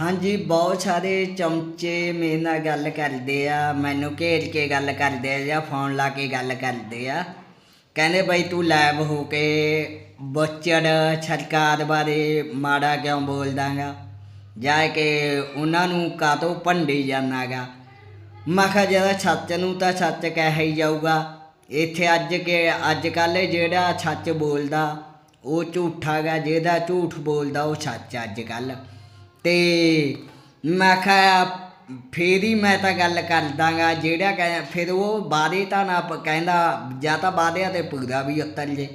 ਹਾਂਜੀ, ਬਹੁਤ ਸਾਰੇ ਚਮਚੇ ਮੇਰੇ ਨਾਲ ਗੱਲ ਕਰਦੇ ਆ, ਮੈਨੂੰ ਘੇਰ ਕੇ ਗੱਲ ਕਰਦੇ ਆ ਜਾਂ ਫੋਨ ਲਾ ਕੇ ਗੱਲ ਕਰਦੇ ਆ। ਕਹਿੰਦੇ ਬਈ ਤੂੰ ਲੈਬ ਹੋ ਕੇ ਬੱਚੜ ਸਰਕਾਰ ਬਾਰੇ ਮਾੜਾ ਕਿਉਂ ਬੋਲਦਾਗਾ? ਜਾ ਕੇ ਉਹਨਾਂ ਨੂੰ ਕਾਤੋਂ ਭੰਡੀ ਜਾਣਾਗਾ ਮੈਂ ਕਿਹਾ, ਜਿਹੜਾ ਸੱਚ ਨੂੰ ਤਾਂ ਸੱਚ ਕਹਿ ਹੀ ਜਾਊਗਾ। ਇੱਥੇ ਅੱਜ ਕੇ ਅੱਜ ਕੱਲ੍ਹ ਜਿਹੜਾ ਸੱਚ ਬੋਲਦਾ, ਉਹ ਝੂਠਾ ਗਾ, ਜਿਹਦਾ ਝੂਠ ਬੋਲਦਾ ਉਹ ਸੱਚ ਅੱਜ ਕੱਲ੍ਹ ਤੇ ਮੈਂ ਕਿਹਾ ਫੇਰ ਹੀ ਮੈਂ ਤਾਂ ਗੱਲ ਕਰ ਦਾਂਗਾ, ਜਿਹੜਾ ਕਹਿ ਫਿਰ ਉਹ ਵਾਦੇ ਤਾਂ ਨਾ ਪ- ਕਹਿੰਦਾ ਜਾਂ ਤਾਂ ਵਾਦਿਆਂ ਤੇ ਪੂਰਾ ਵੀ ਉਤਰ ਜੇ।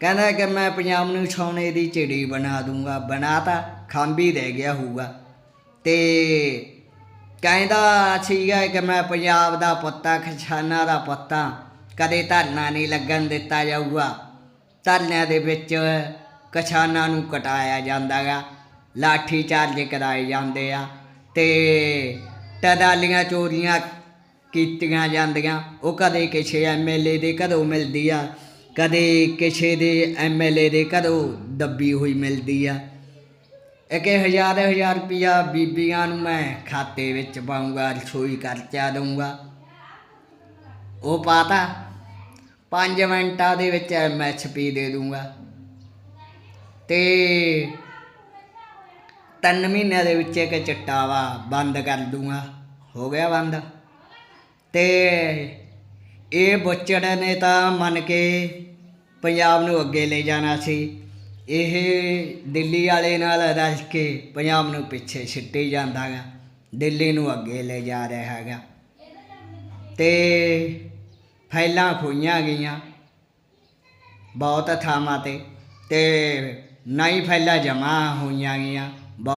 ਕਹਿੰਦਾ ਕਿ ਮੈਂ ਪੰਜਾਬ ਨੂੰ ਸੋਨੇ ਦੀ ਚਿੜੀ ਬਣਾ ਦੂੰਗਾ ਬਣਾਤਾ ਖਾਂਬੀ ਰਹਿ ਗਿਆ ਹੋਊਗਾ। ਤੇ ਕਹਿੰਦਾ ਸੀਗਾ ਕਿ ਮੈਂ ਪੰਜਾਬ ਦਾ ਪੁੱਤਾ ਖਜ਼ਾਨਾ ਦਾ ਪੁੱਤਾ ਕਦੇ ਧਰਨਾ ਨਹੀਂ ਲੱਗਣ ਦਿੱਤਾ ਜਾਊਗਾ। ਧਰਨਿਆਂ ਦੇ ਵਿੱਚ ਕਿਸਾਨਾਂ ਨੂੰ ਕਟਾਇਆ ਜਾਂਦਾਗਾ। ਲਾਠੀ ਚਾਰਜ ਕਰਾਏ ਜਾਂਦੇ ਆ ਤੇ ਟਦਾਲੀਆਂ ਚੋਰੀਆਂ ਕੀਤੀਆਂ ਜਾਂਦੀਆਂ। ਉਹ ਕਦੇ ਕਿਸੇ ਐਮਐਲਏ ਦੇ ਘਰੋਂ ਮਿਲਦੀ ਆ, ਕਦੇ ਕਿਸੇ ਦੇ ਐਮਐਲਏ ਦੇ ਘਰੋਂ ਦੱਬੀ ਹੋਈ ਮਿਲਦੀ ਆ। ਇੱਕ ਹਜ਼ਾਰ ਹਜ਼ਾਰ ਰੁਪਿਆ ਬੀਬੀਆਂ ਨੂੰ ਮੈਂ ਖਾਤੇ ਵਿੱਚ ਪਾਉਂਗਾ, ਰਸੋਈ ਖਰਚਾ ਦਊਂਗਾ। ਉਹ ਪਾਤਾ 5 ਮਿੰਟਾਂ ਦੇ ਵਿੱਚ ਐਮਐਚਪੀ ਦੇ ਦੂੰਗਾ ਤੇ ਤਿੰਨ ਮਹੀਨਿਆਂ ਦੇ ਵਿੱਚ ਇੱਕ ਚਿੱਟਾ ਵਾ, ਬੰਦ ਕਰ ਦੂੰਗਾ। ਹੋ ਗਿਆ ਬੰਦ। ਤੇ ਇਹ ਬੁੱਚੜ ਨੇ ਤਾਂ ਮੰਨ ਕੇ ਪੰਜਾਬ ਨੂੰ ਅੱਗੇ ਲੈ ਜਾਣਾ ਸੀ। ਇਹ ਦਿੱਲੀ ਵਾਲੇ ਨਾਲ ਰਲ ਕੇ ਪੰਜਾਬ ਨੂੰ ਪਿੱਛੇ ਛਿੱਟੀ ਜਾਂਦਾ ਗਾ। ਦਿੱਲੀ ਨੂੰ ਅੱਗੇ ਲੈ ਜਾ ਰਿਹਾ ਹੈਗਾ ਤੇ ਫੈਲਾਂ ਖੋਈਆਂ ਗਈਆਂ ਬਹੁਤ ਥਾਵਾਂ ਤੇ। ਤੇ ਨਹੀਂ ਫੈਲਾ ਜਮਾ ਹੋਈਆਂ ਗਈਆਂ।